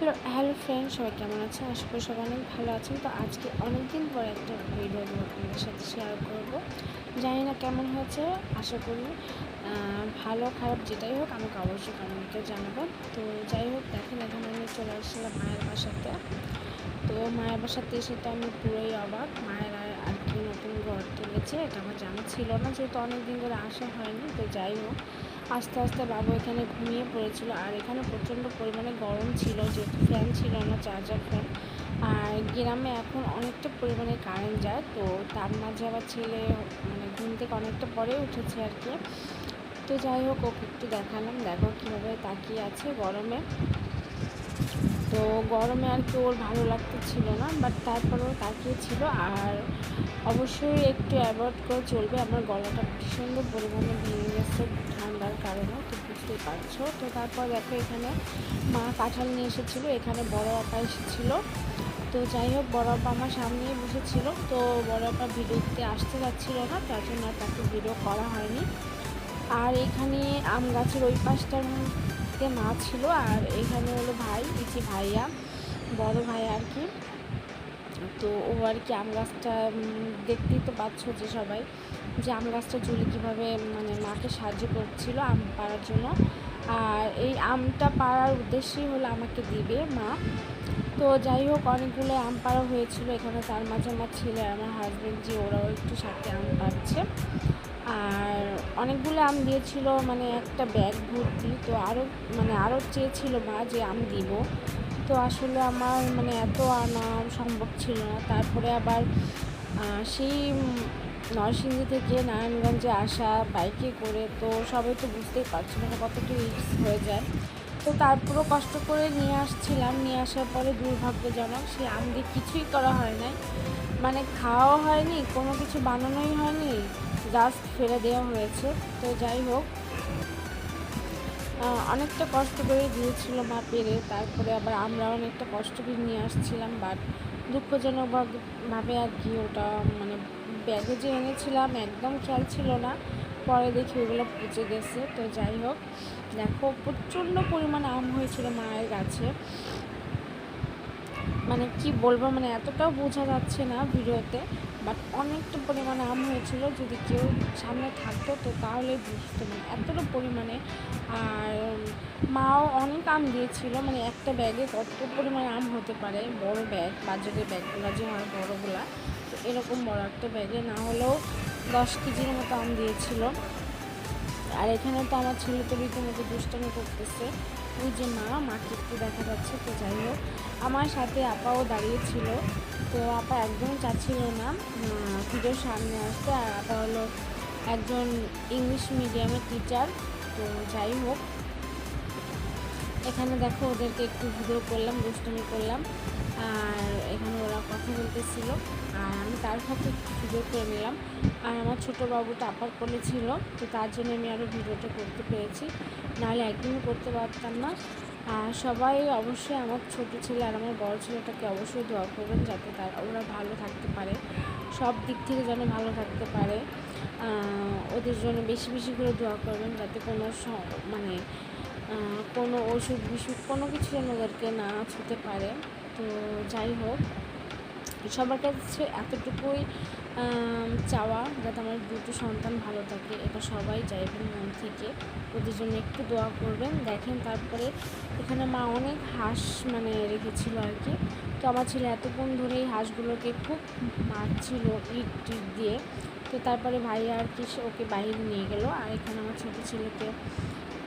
Hello hello friend সবাই কেমন আছেন? আশা করি সবাই অনেক ভালো আছেন। তো আজকে অনেক দিন পর একটা ভিডিও আপনাদের সাথে শেয়ার করব। জানি না কেমন হয়েছে, আশা করি ভালো, খারাপ, যেটাই হোক, আমাকে অবশ্যই কমেন্টে জানাবেন। তো যাই হোক, দেখেন, এখন আমি চলে আসছিলাম মায়ের বাসাতে। তো মায়ের বাসাতে এসে তো আমি পুরোই অবাক। মায়ের আর কি নতুন ঘর তুলেছে, এটা আমার জানা ছিল না, যেহেতু অনেক দিন ধরে আসা হয়নি, তো যাই হোক। আস্তে আস্তে বাবু এখানে ঘুমিয়ে পড়েছিল, আর এখানে প্রচণ্ড পরিমাণে গরম ছিল, যেহেতু ফ্যান ছিল না, চার্জার ফ্যান আর গ্রামে এখন অনেকটা পরিমাণে কারেন্ট যায়, তো তার মাঝে আবার ছেলে মানে ঘুম থেকে অনেকটা পরে উঠেছে আর কি। তো যাই হোক, ওকে একটু দেখালাম, দেখো কীভাবে তাকিয়ে আছে গরমে। তো গরমে আর কি ওর ভালো লাগতেছিল না বাট তারপরেও তাকিয়েছিল আর অবশ্যই একটু অ্যাভয়েড করে চলবে। আমার গলাটা ভীষণ পরিমাণে ভেঙে গেছে ঠান্ডার কারণে, তো বুঝতেই পারছ। তো তারপর দেখো এখানে মা কাঁঠাল নিয়ে এসেছিল, এখানে বড় আপা এসেছিল। তো যাই হোক, বড় আপা আমার সামনেই বসেছিল, তো বড় আপা ভিডিওতে আসতে যাচ্ছিল না, তার জন্য আর তাকে ভিডিও করা হয়নি। আর এখানে আম গাছের ওই পাশটার মধ্যে মা ছিল আর এখানে হলো ভাই যে ভাইয়া, বড় ভাই আর কি। তো ও আর কি আম গাছটা দেখতেই তো পাচ্ছ যে সবাই, যে আম গাছটা ঝুলে কীভাবে মানে মাকে সাহায্য করছিল আম পাড়ার জন্য। আর এই আমটা পাড়ার উদ্দেশ্যেই হলো আমাকে দিবে মা। তো যাই হোক, অনেকগুলো আম পাড়া হয়েছিল। এখানে তার মাঝে আমার ছেলে আমার হাজব্যান্ড যে ওরাও একটু সাথে আম পাচ্ছে আর অনেকগুলো আম দিয়েছিল মানে একটা ব্যাগ ভর্তি তো আরও মানে আরও চেয়েছিল মা যে আম দিব। তো আসলে আমার মানে এত আনা সম্ভব ছিল না। তারপরে আবার সেই উম, নরসিংদী থেকে নারায়ণগঞ্জে আসা বাইকে করে তো সবাই তো বুঝতেই পারছ মানে কতটা রিস্ক হয়ে যায়। তো তারপরও কষ্ট করে নিয়ে আসছিলাম নিয়ে আসার পরে দুর্ভাগ্যজনক সে আম দিয়ে কিছুই করা হয় নাই। মানে খাওয়াও হয়নি কোনো কিছু বানানোই হয়নি। জাস্ট ফেলে দেওয়া হয়েছে। তো যাই হোক অনেকটা কষ্ট করে দিয়েছিল মা পেরে, তারপরে আবার আমরা অনেকটা কষ্ট করে নিয়ে আসছিলাম বাট দুঃখজনক ভাবে- ভাবে আর কি ওটা মানে ব্যাগে যে এনেছিলাম একদম খেয়াল ছিল না, পরে দেখি ওগুলো পচে গেছে। তো যাই হোক, দেখো প্রচণ্ড পরিমাণে আম হয়েছিল মায়ের গাছে। মানে কি বলব মানে এতটাও বোঝা যাচ্ছে না ভিডিওতে বাট অনেকটা পরিমাণে আম হয়েছিল। যদি কেউ সামনে থাকতো তো তাহলে বুঝতো মানে এতটা পরিমাণে, আর মাও অনেক আম দিয়েছিল মানে একটা ব্যাগে কত পরিমাণে আম হতে পারে, বড় ব্যাগ, বাজারের ব্যাগগুলো, যে হয় বড়গুলা, তো এরকম বড় একটা ব্যাগে, না হলেও দশ কেজির মতো আম দিয়েছিল। আর এখানে তো আমার ছেলে তো রীতিমতো দুষ্টামি করতেছে। ওই যে মা মাকে একটু দেখা যাচ্ছে, তো যাই হোক, আমার সাথে আপাও দাঁড়িয়েছিল তো আপা একদম চাচ্ছিল না পুজোর সামনে আসতে, আর আপা হলো একজন ইংলিশ মিডিয়ামের টিচার তো যাই হোক। এখানে দেখো ওদেরকে একটু ভিডিও করলাম, দুষ্টমি করলাম, আর এখানে ওরা কথা বলতেছিল, আর আমি তার সাথে একটু ভিডিও করে নিলাম। আর আমার ছোটো বাবুটা আপার কোলে ছিল, তো তার জন্য আমি আরও ভিডিওটা করতে পেরেছি। নাহলে একদমই করতে পারতাম না। আর সবাই অবশ্যই আমার ছোট ছেলে আর আমার বড় ছেলেটাকে অবশ্যই দোয়া করবেন যাতে তার, ওরা ভালো থাকতে পারে। সব দিক থেকে যেন ভালো থাকতে পারে। ওদের জন্য বেশি বেশি করে দোয়া করবেন যাতে কোনো মানে কোনো ওষুধ বিষুধ কোনো কিছু যেন ওদেরকে না ছুতে পারে। তো যাই হোক। সবার কাছে এতটুকুই চাওয়া যাতে আমার দুটো সন্তান ভালো থাকে। এটা সবাই চাইবেন মন থেকে। ওদের জন্য একটু দোয়া করবেন। দেখেন তারপরে এখানে মা অনেক হাঁস মানে রেখেছিল আর কি। তো আমার ছেলে এতক্ষণ ধরে এই হাঁসগুলোকে খুব মারছিল ইট টিট দিয়ে। তো তারপরে ভাইয়া আর কি ওকে বাইরে নিয়ে গেল। আর এখানে আমার ছোটো ছেলেকে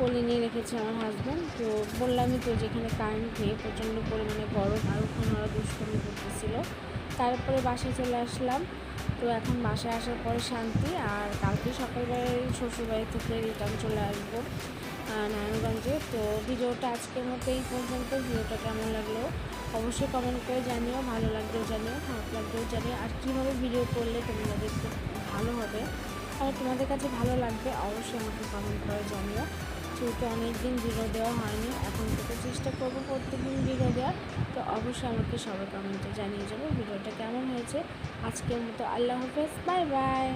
কোলে নিয়ে রেখেছে আমার হাজব্যান্ড তো বললামই তো যেখানে কারেন্ট খেয়ে প্রচণ্ড পরিমাণে গরম, আর ওখানে ওরা দুষ্কর্ম করতেছিল। তারপরে বাসায় চলে আসলাম। তো এখন বাসায় আসার পরে শান্তি, আর কালকে সকালবেলায় শ্বশুরবাড়ি থেকে রিটার্ন চলে আসব নারায়ণগঞ্জে। তো ভিডিওটা আজকের মতো এই পর্যন্ত। ভিডিওটা কেমন লাগল অবশ্যই কমেন্ট করে জানিও, ভালো লাগলেও জানিও, খারাপ লাগলেও জানিও। আর কীভাবে ভিডিও করলে তোমাদের দেখতে ভালো হবে, আর তোমাদের কাছে ভালো লাগবে অবশ্যই আমাকে কমেন্ট করে জানিও। যেহেতু অনেক দিন ভিডিও দেওয়া হয়নি। এখন থেকে চেষ্টা করব প্রত্যেকদিন ভিডিও দেওয়ার। তো অবশ্যই আমাকে সবাই কমেন্টে জানিয়ে যাব ভিডিওটা কেমন হয়েছে। আজকের মতো আল্লাহ হাফেজ। Bye bye.